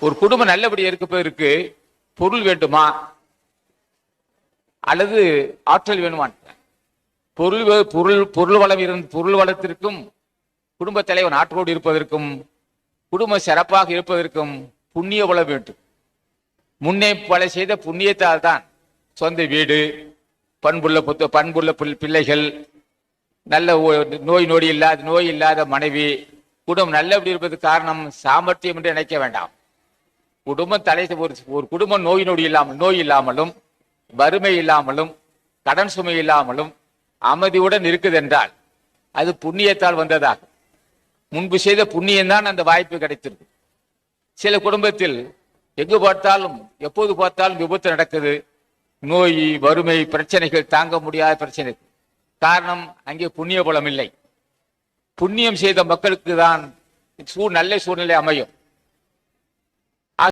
ஒரு குடும்பம் நல்லபடி இருப்பதற்கு பொருள் வேண்டுமா? அல்லது ஆற்றல் வேணுமா பொருள் பொருள் பொருள் வளம் இருந்த பொருள் வளத்திற்கும் குடும்ப தலைவன் ஆற்றோடு இருப்பதற்கும் குடும்பம் சிறப்பாக இருப்பதற்கும் புண்ணிய வளம் வேண்டும். முன்னே பல செய்த புண்ணியத்தால் தான் சொந்த வீடு பண்புள்ள புத்த பண்புள்ள பிள்ளைகள் நல்ல ஓ- நோய் நொடி இல்லாத நோய் இல்லாத மனைவி குடும்பம் நல்லபடி இருப்பது காரணம் சாமர்த்தியம் என்று நினைக்க வேண்டாம். குடும்பம் தலை ஒரு ஒரு குடும்பம் நோய் நொடி இல்லாமல் நோய் இல்லாமலும் வறுமை இல்லாமலும் கடன் சுமை இல்லாமலும் அமைதியுடன் இருக்குது என்றால் அது புண்ணியத்தால் வந்ததாக முன்பு செய்த புண்ணியம் தான் அந்த வாய்ப்பு கிடைத்திருக்கு சில குடும்பத்தில் எங்கு பார்த்தாலும் எப்போது பார்த்தாலும் விபத்து நடக்குது. நோய் வறுமை பிரச்சனைகள் தாங்க முடியாத பிரச்சனை காரணம் அங்கே புண்ணிய பலம் இல்லை. புண்ணியம் செய்த மக்களுக்கு தான் சூ நல்ல சூழ்நிலை அமையும்.